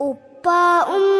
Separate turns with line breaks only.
ഉപ്പ ഉമ്മ